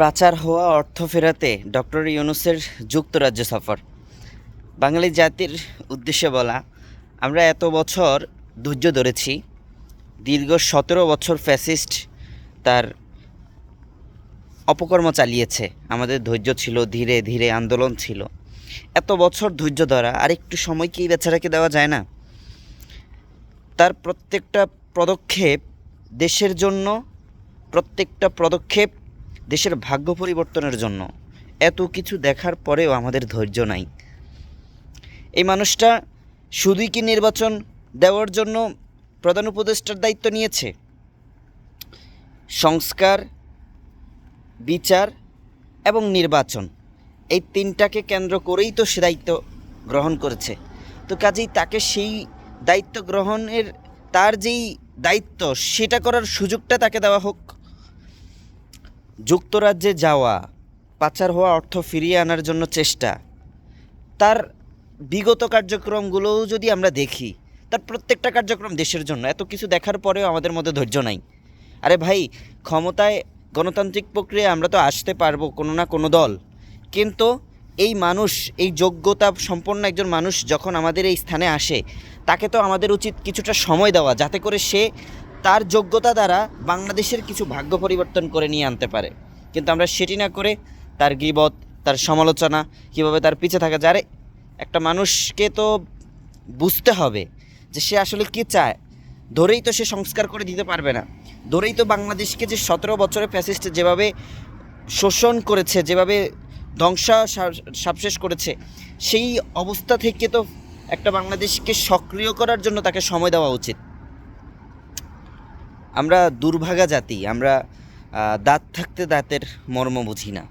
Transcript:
পাচার হওয়া অর্থ ফেরাতে ডক্টর ইউনুসের যুক্তরাজ্য সফর। বাঙালি জাতির উদ্দেশ্যে বলা, আমরা এত বছর ধৈর্য ধরেছি, দীর্ঘ সতেরো বছর ফ্যাসিস্ট তার অপকর্ম চালিয়েছে। আমাদের ধৈর্য ছিল, ধীরে ধীরে আন্দোলন ছিল। এত বছর ধৈর্য ধরা, আর একটু সময় কি বেচারাকে দেওয়া যায় না? তার প্রত্যেকটা পদক্ষেপ দেশের জন্য, প্রত্যেকটা পদক্ষেপ দেশের ভাগ্য পরিবর্তনের জন্য। এত কিছু দেখার পরেও আমাদের ধৈর্য নাই। এই মানুষটা শুধুই কি নির্বাচন দেওয়ার জন্য প্রধান উপদেষ্টার দায়িত্ব নিয়েছে। সংস্কার, বিচার এবং নির্বাচন, এই তিনটাকে কেন্দ্র করেই তো সে দায়িত্ব গ্রহণ করেছে। তো কাজেই তাকে সেই দায়িত্ব গ্রহণের, তার যেই দায়িত্ব, সেটা করার সুযোগটা তাকে দেওয়া হোক। যুক্তরাজ্যে যাওয়া, পাচার হওয়া অর্থ ফিরিয়ে আনার জন্য চেষ্টা। তার বিগত কার্যক্রমগুলোও যদি আমরা দেখি, তার প্রত্যেকটা কার্যক্রম দেশের জন্য, এত কিছু দেখার পরেও আমাদের মধ্যে ধৈর্য নাই। আরে ভাই, ক্ষমতায় গণতান্ত্রিক প্রক্রিয়া আমরা তো আসতে পারব কোনো না কোনো দল। কিন্তু এই মানুষ, এই যোগ্যতা সম্পন্ন একজন মানুষ যখন আমাদের এই স্থানে আসে, তাকে তো আমাদের উচিত কিছুটা সময় দেওয়া, যাতে করে সে তার যোগ্যতা দ্বারা বাংলাদেশের কিছু ভাগ্য পরিবর্তন করে নিয়ে আনতে পারে। কিন্তু আমরা সেটি না করে তার গিবত, তার সমালোচনা, কীভাবে তার পিছে থাকা যারে একটা মানুষকে তো বুঝতে হবে যে সে আসলে কী চায়। ধরেই তো সে সংস্কার করে দিতে পারবে না। ধরেই তো বাংলাদেশকে যে সতেরো বছরে ফ্যাসিস্ট যেভাবে শোষণ করেছে, যেভাবে ধ্বংসা সাবশেষ করেছে, সেই অবস্থা থেকে তো একটা বাংলাদেশকে সক্রিয় করার জন্য তাকে সময় দেওয়া উচিত। আমরা দুর্ভাগা জাতি আমরা দাঁত থাকতে দাঁতের মর্ম বুঝি না।